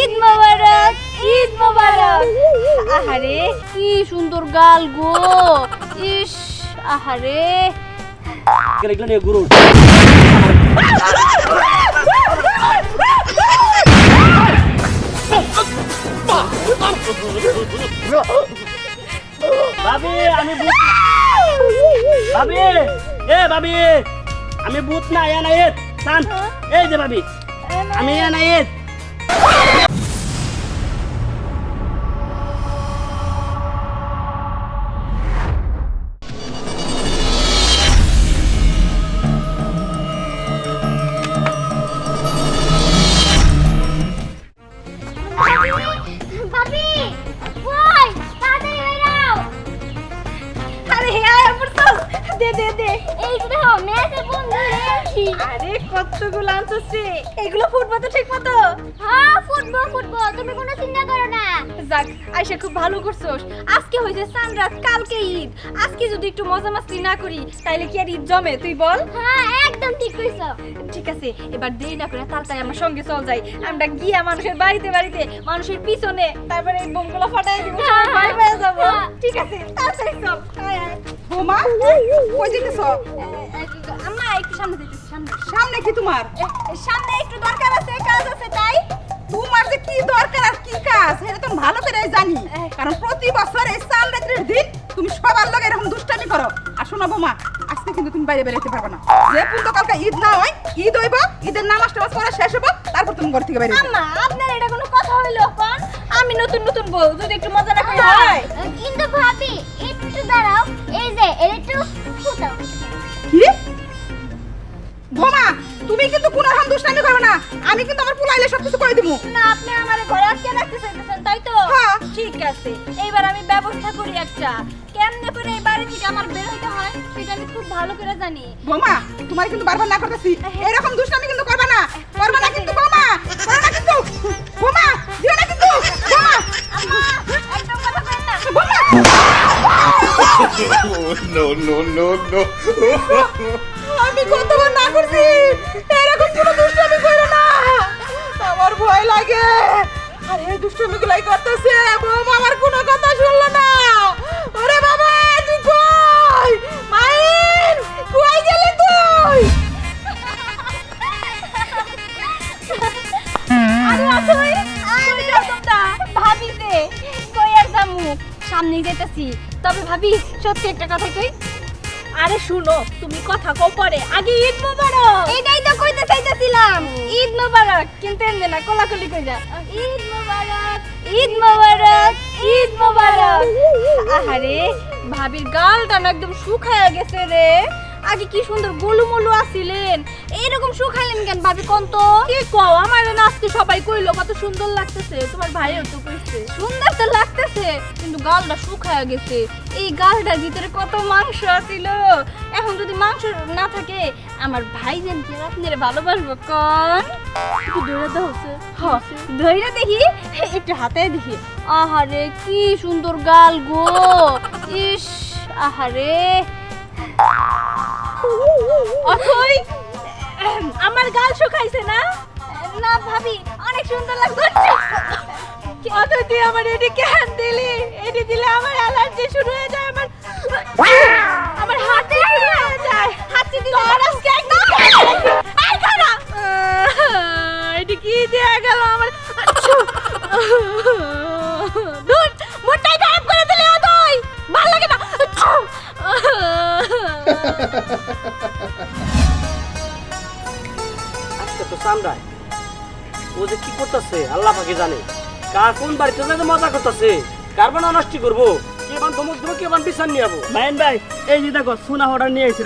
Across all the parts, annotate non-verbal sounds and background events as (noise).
ঈদ মোবারক ঈদ মোবারক। আহারে, কি সুন্দর গাল গো। ইস, আহারে। এগুলো নিয়ে গুরু ভাবি আমি ভাবি, এ ভাবি, আমি ভূত না, এ না, এ। শান। এই যে ভাবি আমি এ না এ। ভাবি ওই তাড়াতাড়ি বেরাও আরে হে আয় পড়ছস? দে দে দে। এই দেখো মেয়েদের বন্ধু আরে কতগুলো আনছিস এগুলো ফুটবো তো ঠিক মতো। হ্যাঁ ফুটবল ফুটবল। তুমি কোনো চিন্তা করো না। যাক খুব ভালো করছোস। আজকে হয়েছে সানরাত কালকে ঈদ। আজকে যদি একটু মজা মাস্তি না করি তাইলে কি আর ঈদ জমে? তুই বল। হ্যাঁ একদম ঠিক কইছো। ঠিক আছে এবার দেরি না করে তাড়াতাড়ি আমার সঙ্গে চল যাই। আমরা গিয়া মানুষের বাড়িতে বাড়িতে মানুষের পিছনে তারপরে এই বোমগুলো ফাটাই দিব সবাই ভয় পেয়ে যাব। হ্যাঁ। ঠিক আছে তাড়াতাড়ি চল। আয়, আয়। বোমা কই যেতেছ? একটু সামনে দিতেছি সামনে। সামনে কি তোমার? সামনে একটু দরকার আছে কাজ আছে তাই তোমার যে কি দরকার আর কি কাজ এটা তো ভালো করে জানি। কারণ প্রতি বছর এই চাল রাত্রির দিন তুমি সবার লগে এরকম দুষ্টামি করো। আর শোনো বোমা আজকে কিন্তু তুমি বাইরে বেরোতে পারবে না। যে পর্যন্ত কালকে ঈদ না হয় ঈদ হইব ঈদের নামাজ টামাজ পড়া শেষ হব তারপর তুমি ঘর থেকে বাইরে আম্মা আপনার এটা কোনো কথা হইল কোন আমি নতুন নতুন বউ যদি একটু মজা না করি হয়। কিন্তু ভাবি একটু দাঁড়াও এই যে একটু ফুটাও। কি? বোমা তুমি কিন্তু কোনো রকম দুষ্টামি করবে না। আমি কিন্তু আমার পুলাইলে সব কিছু করে দিব না আপনি আমার ঘরে আটকে রাখতে চাইতেছেন তাই তো? হ্যাঁ। ঠিক আছে এইবার আমি ব্যবস্থা করি একটা। কেমনে করে এই বাড়ি থেকে আমার বের হইতে হয় সেটা আমি খুব ভালো করে জানি। বোমা তোমার কিন্তু বারবার না করতেছি। এরকম দুষ্টামি কিন্তু করবে না। করবে না কিন্তু বোমা করবে না কিন্তু। বোমা দিও না কিন্তু। বোমা। আম্মা একদম কথা বলেন না। বোমা। (laughs) No, no, no, no. আমি না করছি। এরকম কোনো দুষ্টামি করো না। আমার ভয় লাগে। আর এই দুষ্টামি গুলাই করতেছে। বোমা, আমার কোনো কথা শুনলো না। ওরে বাবা, তুই কই? মাইন, কই গেলি তুই? আরে আসুই কই যাও তোমরা? ভাবি যে, কই আর যামু? সামনে যেতেছি তবে ভাবি, সত্যি একটা কথা কই? আরে শুনো, তুমি কথা কও পরে। আগে ঈদ মোবারক। এইটাই তো কইতে চাইতেছিলাম। ঈদ মোবারক, কিন্তু এমনি না, কোলাকুলি কই যা ঈদ মোবারক ঈদ মোবারক ঈদ মোবারক। আহারে, ভাবির গালটা না একদম শুকায় গেছে রে। আগে কি সুন্দর গোলুমলু আছিলেন? এইরকম শুকাইলেন কেন ভাবি কোন তো? কি কও আমার না আজকে সবাই কইলো কত সুন্দর লাগতেছে তোমার ভাইও তো কইছে। সুন্দর তো লাগতেছে কিন্তু গালটা শুকায় গেছে। এই গালটার ভিতরে কত মাংস ছিল এখন যদি মাংস না থাকে আমার ভাই যেন কি আপনার ভালোবাসবো কোন? একটু দৌড়ে দাও ধৈর্য দেখি একটু হাতে দেখি। আহারে কি সুন্দর গাল গো। ইস আহারে। অথই আমার গাল শুকাইছে না? না ভাবি অনেক সুন্দর লাগছে। অথই তুই আমার এটি কেন দিলি এটি দিলে আমার অ্যালার্জি শুরু হয়ে যায় আমার আমার সামরায় ও যে কি করতেছে, আল্লাহ জানে। কার কোন বাড়িতে যে মজা করতেছে, কার বানা করব? কে বান ধমক দেবো, কে বান নিয়ে যাব? মাইন ভাই, এই যে দেখো, সোনা নিয়ে এসে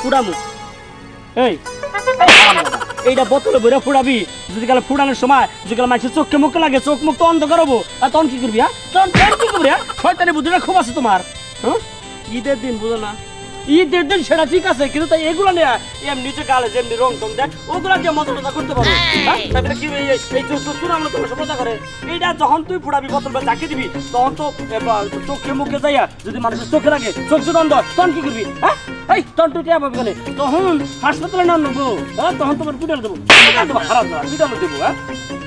ফুড়ামু। এই, এইটা বোতলে বইরে ফুড়াবি। যদি কালে ফুড়ানোর সময়, যদি কালে মাছের চোখকে মুখে লাগে, চোখ মুখ তো অন্ধ করব আর তখন কি করবি হ্যাঁ? তখন কি করবি হ্যাঁ? বুদ্ধিটা খুব আছে তোমার হ্যাঁ? ঈদের দিন, বুঝো না। ঈদের দিন সেটা ঠিক আছে কিন্তু তাই এগুলো নিয়ে এমনি যে গালে যেমনি রং টং দেয় ওগুলো দিয়ে মজা টজা করতে পারো হ্যাঁ? কি এই এই চুর আমরা তোমার মজা করে। এইটা যখন তুই ফুটাবি বোতল চাকি দিবি তখন তো চোখে মুখে যাইয়া যদি মানুষের চোখে লাগে চোখ দর তখন কি করবি? হ্যাঁ? এই তখন তুই টিয়া পাবি? তখন হাসপাতালে না নেব হ্যাঁ? তখন তোমার দেবো। দেবো খারাপ দেবো হ্যাঁ?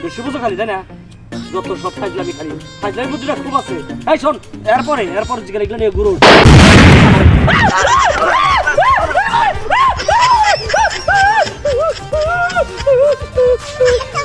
বেশি বুঝো খালি তাই না? যত সব ফাইজলামি খালি ফাইজলামি বুদ্ধিটা খুব আছে এই শোন এরপরে এরপরে জিজ্ঞাসা এগুলো নিয়ে গুরু শিক্ষা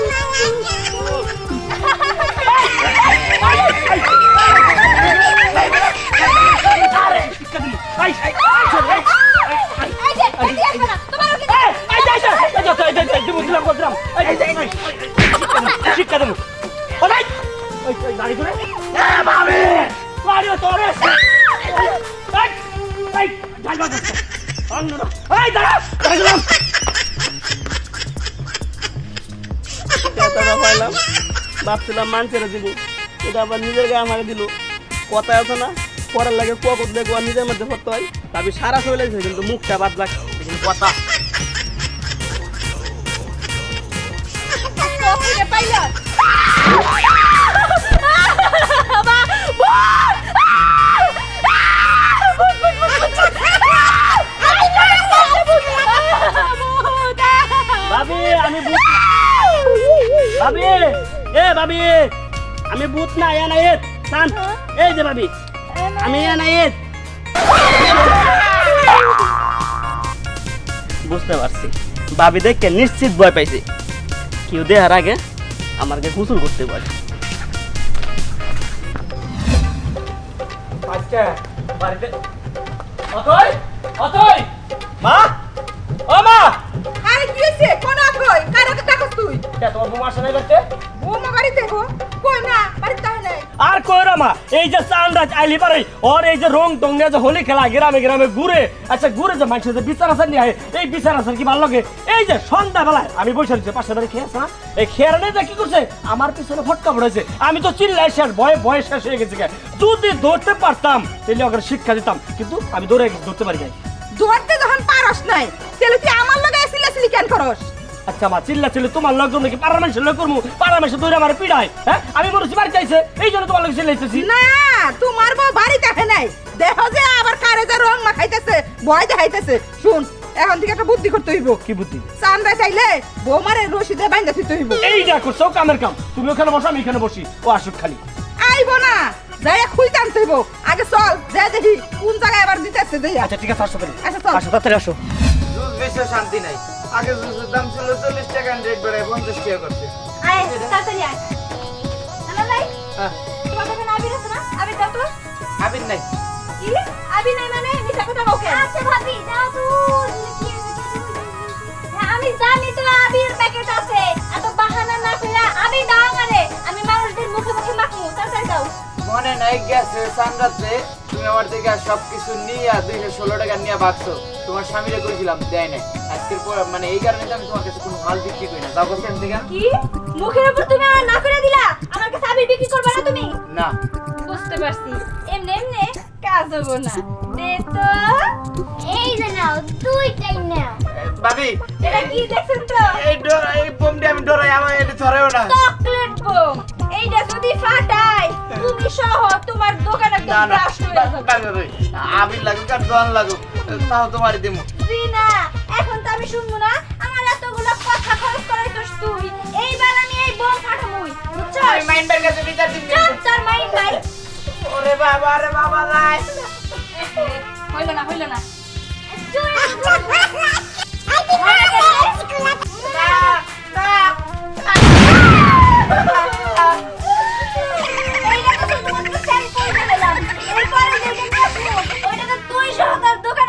এতটা পাইলাম ভাবছিলাম মানুষের দিব এটা আবার নিজের গায়ে আমাকে দিল। কথা আছে না? পরের লাগে কুয়া করতে আর নিজের মধ্যে করতে হয়। তবে সারা চলে গেছে কিন্তু মুখটা বাদ লাগছে কথা। পাইলা আমি ভূত ভাবি এ ভাবি আমি ভূত না এ না এত শান্ত এই যে ভাবি আমি এ না এত বুঝতে পারছি। ভাবি দেখে নিশ্চিত ভয় পাইছি। কেউ দেখার আগে আমাকে গোসল করতে পারে আচ্ছা বাড়িতে অতই অতই মা! ও মা! আরে কি হইছে কোন কই? কার তুই? কে তোমার বৌমা আসে নাই বাড়িতে বৌমা বাড়িতে গো। কই না বাড়িতে তাহে নাই। আর কইরা মা? এই যে চান্দাজ আইলি পারে ওর এই যে রং টং যে হোলি খেলা গ্রামে গ্রামে ঘুরে আচ্ছা ঘুরে যে মানুষের যে বিচার আসার নিয়ে এই বিচার আসার কি ভালো লাগে? এই যে সন্ধ্যাবেলায় আমি বসে রয়েছি পাশে বাড়ি খেয়ে আসা এই খেয়ার যে কি করছে? আমার পিছনে ফটকা পড়েছে। আমি তো চিল্লাই শেষ ভয়ে ভয়ে শেষ হয়ে গেছে গে। যদি ধরতে পারতাম তাহলে ওকে শিক্ষা দিতাম কিন্তু আমি ধরে ধরতে পারি নাই। ধরতে যখন পারস নাই তাহলে তুই আমার লগে আসিলাছিলি কেন করস? আচ্ছা মা চিল্লা চিল্লি তোমার লোক নাকি পাড়ার মানুষের লোক করব পাড়ার মানুষের ধরে আমার পিড়ায় হ্যাঁ? আমি মনে বাড়ি চাইছে এই জন্য তোমার লোক চিল্লাইতেছি। না তোমার বউ বাড়িতে আহে নাই। দেখো যে আবার কারে যে রং মাখাইতেছে ভয় দেখাইতেছে। শুন এখন থেকে একটা বুদ্ধি করতে হইব। কি বুদ্ধি? চান্দায় চাইলে বৌমারে রশিদে বাইন্দা দিতে হইব। এই যা করছ কামের কাম। তুমি ওখানে বসো আমি এখানে বসি। ও আসুক খালি। আইব না যাই খুই টানতে হইব। আগে চল যা দেখি কোন জায়গায় আবার দিতেছে যাইয়া। আচ্ছা ঠিক আছে আসো তাহলে। আচ্ছা, চল। আসো তাড়াতাড়ি আসো। বেচে শান্তি নাই। আগে জুসের দাম ছিল চল্লিশ টাকা রেট বেড়ায় পঞ্চাশ টাকা করছে। আয় তাড়াতাড়ি আয়। আনা ভাই হ্যাঁ। তোমার কাছে আবির আছে না? আবির দাও তো। আবির নাই। কি? আবির নাই মানে? মিথ্যা কথা বলকে আচ্ছা ভাবি দাও তো। হ্যাঁ, আমি জানি তো আবির প্যাকেট আছে। এত বাহানা না করে আমি দাও আমারে। আমি মানুষদের মুখে মুখে মাখমু তাড়াতাড়ি দাও। মনে নাই গেছে সানরাত্রে তুমি আমার থেকে সব কিছু নিয়ে দুইশো ষোলো টাকা নিয়ে ভাগছো তোমার স্বামীরে করেছিলাম দেয় নাই। আজকের পর মানে এই কারণে তো আমি তোমার কাছে কোনো মাল বিক্রি করি না। তাও কাছে থেকে। কি? মুখের উপর তুমি আমার না করে দিলা? আমার কাছে আবির বিক্রি করবে না তুমি? না। বুঝতে পারছি। এমনি এমনি কাজ হব না। দে তো। এই যে নাও দুইটাই নাও। ভাবি এটা কি দেখছেন তো? এই ডোরা এই বোমটা আমি ডোরাই আমার এটা ধরেও না। Chocolate bomb. এইটা যদি ফাটায় তুমি সহ তোমার দোকান একদম ব্লাস্ট হয়ে যাবে আবির লাগুক আর ডন লাগুক তাও তোমারই দিমু। না এখন তো আমি শুনব না। আমার এতগুলো কথা খরচ করাই তোস তুই। এইবার আমি এই বোম ফাটামুই বুঝছস? আমি মাইন্ডের কাছে বিচার দিবি। চল তোর মাইন্ড ভাই ওরে বাবা রে বাবা লাই। হইল না হইল না।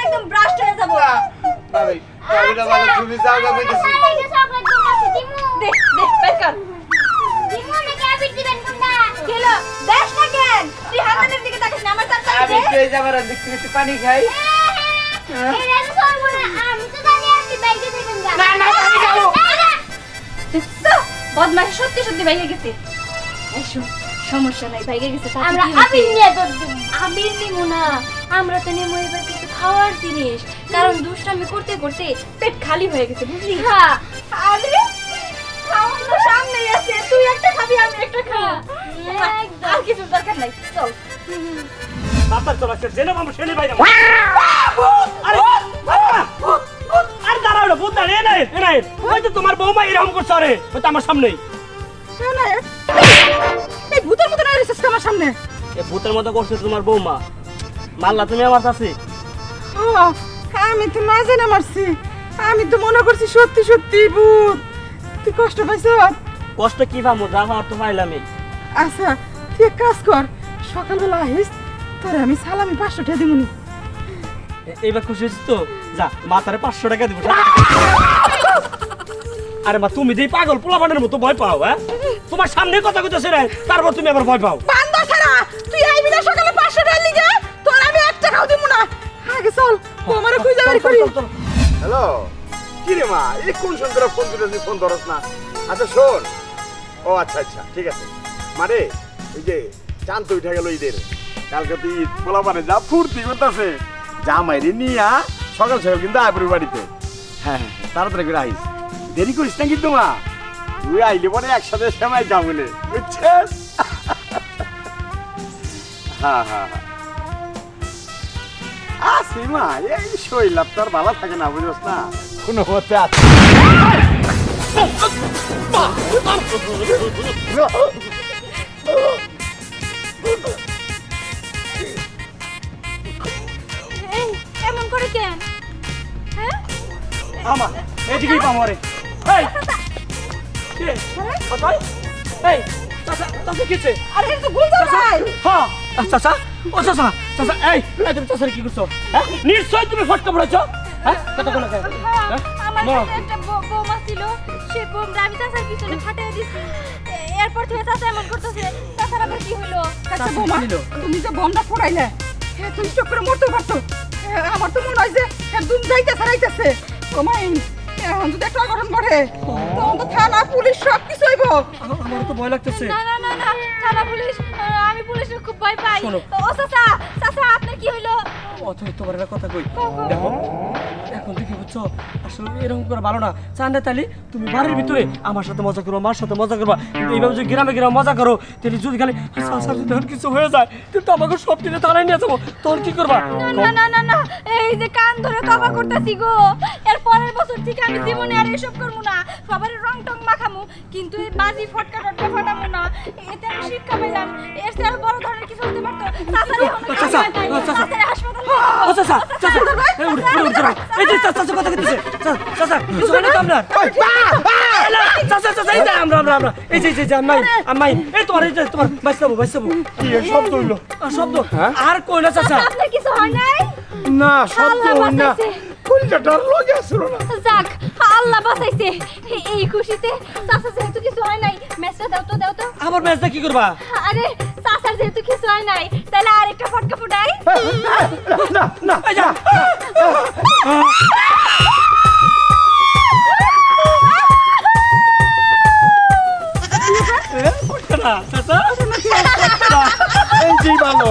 একদম ব্রাস্ট হয়ে যাব। ভাবি ভাবিটা ভালো তুমি যাও গা কইতেছি আরেকটা চকলেট কোন আছে দিমু। দে দে বেকার দিমু নাকি আবির দিবেন কোনটা? খেলো। দেশ না কেন তুই হাতানের দিকে তাকিস না আমার তার আমি কে যাবার দেখছি একটু পানি খাই। এটা তো সরবো না আমি তো জানি আপনি বাইকে দেবেন না না, না, আমি যাব। দেখছ বদমাশ সত্যি সত্যি ভাইগে গেছে। এই সমস্যা নাই ভাইগে গেছে আমরা আবির নিয়ে তো আবির নিমু না আমরা তো নিমু এবার কিছু খাওয়ার জিনিস। কারণ দুষ্টামি করতে করতে পেট খালি হয়ে গেছে বুঝলি? হ্যাঁ আরে খাওয়ার তো সামনেই আছে। তুই একটা খাবি আমি একটা খাব। আর কিছু দরকার নাই চল। বাবার চলো সে জেনে মামু শেলে বাইরে আরে আর দাঁড়াও না ভূত দাঁড়িয়ে নাই এ নাই। ওই তো তোমার বৌমা এরকম করছে আরে ওই তো আমার সামনেই। শোনা এই ভূতের মতো না আমার সামনে। এ ভূতের মতো করছে তোমার বৌমা। মাল্লা তুমি আমার কাছে ও, আমি তো না জেনে মারছি। আমি তো মনে করছি সত্যি সত্যি ভূত। তুই কষ্ট পাইছ? কষ্ট কি পাবো যা হওয়ার তো পাইলামই আচ্ছা তুই এক কাজ কর। সকালবেলা আহিস তোরে আমি সালামি পাঁচশো টাকা দিবনি এ- এইবার খুশি হয়েছিস তো? যা মাথারে পাঁচশো টাকা দিব আরে মা তুমি যেই পাগল পোলাপানের মতো ভয় পাও হ্যাঁ? তোমার সামনে কথা কইতেছে রে তারপর তুমি আবার ভয় পাও। চল খুঁজে বের করি। হ্যালো? কি রে মা এই কোন সুন্দর ফোন দিলে ফোন ধরস না। আচ্ছা শোন। ও আচ্ছা আচ্ছা ঠিক আছে। মানে এই যে চান তো উঠে গেল ঈদের। কালকে তুই ঈদ পোলা মানে যা ফুর্তি করতেছে। যা মাইরে নিয়া সকাল সকাল কিন্তু আইপুরি বাড়িতে। হ্যাঁ হ্যাঁ হ্যাঁ, তাড়াতাড়ি করে আইস। দেরি করিস না কিন্তু মা। তুই আইলে পরে একসাথে সেমাই যাব নে বুঝছিস? হ্যাঁ হ্যাঁ হ্যাঁ। আসি মা এই শৈলাভ তো আর ভালো থাকে না বুঝছ না। কোনো মতে আছে এই এমন করে কেন? হ্যাঁ? আমার এদিকেই পাবো রে এই কে? কোথায় এই চাচা চাচা কিছে আরে তো গুলজার ভাই। হ্যাঁ। চাচা? ও চাচা চাচা এই এই তুমি চাচার কি করছ? হ্যাঁ? নিশ্চয় তুমি ফটকা পড়েছো? হ্যাঁ? কথা বলে হ্যাঁ, আমার। কাছে একটা বৌ- বৌমা ছিল। সেই বৌমা আমি চাচার পিছনে ফাটিয়ে দিছি। এরপর থেকে চাচা এমন করতেছে চাচার আবার কি হলো চাচা বৌমা তুমি যে বোমটা ফোড়াইলে হ্যাঁ তুই চোখ করে মরতে পারতো হ্যাঁ, আমার তো মনে হয় যে একদম যাইতে ছাড়াইতেছে এখন যদি একটা অঘটন ঘটে তখন তো থানা পুলিশ সব কিছু হইব আমার তো ভয় লাগতেছে। না না না পুলিশ আমি পুলিশের খুব ভয় পাই। ও চাচা চাচা আপনার কি হলো অথই তোমার একটা কথা কই। দেখো এখন দেখি বুঝছ আসলে এরকম করে ভালো না। চান্দা তালি তুমি বাড়ির ভিতরে আমার সাথে মজা করো মার সাথে মজা করবা। কিন্তু এইভাবে যদি গ্রামে গ্রামে মজা করো তাহলে যদি খালি চাষার যদি এখন কিছু হয়ে যায় কিন্তু আমাকে সব দিনে থানায় নিয়ে যাব। তখন কি করবা? না না না না এই যে কান ধরে তবা করতেছি গো। এর পরের বছর থেকে আমি জীবনে আর এসব করব না। সবার রং টং মাখামু কিন্তু এই বাজি ফটকা টটকা ফাটামু না। এতে আমি শিক্ষা পেলাম এর চেয়ে আরও বড় ধরনের কিছু হতে পারতো? চাচারি এখনও। চাচারি হাসপাতালে ও চাচা চাচা এই উঠ উঠ এই যে চাচা। চাচা কথা কইতেছে চাচা চাচা কিছু হয় না তো আপনার চাচা চাচা এই যে আমরা আমরা আমরা। এই যে যে, আম্মাই আম্মাই। এই তোমার এই যে তোমার বাইসাবো বাইসাবো। কি শব্দ হইল শব্দ। আর কই না চাচা। আপনার কিছু হয় নাই? না শব্দ হই না। বাঁচাইছে। কলিজাটার লগে আসলো না। যাক আল্লাহ বাঁচাইছে। এই- খুশিতে চাচা যেহেতু কিছু হয় নাই মেসটা দাও তো দাও তো। আবার ম্যাচটা কি করবা? আরে চাচার যেহেতু কিছু হয় নাই তাহলে আরেকটা ফটকা ফুটাই। না না না চাচা। এই যে ভালো।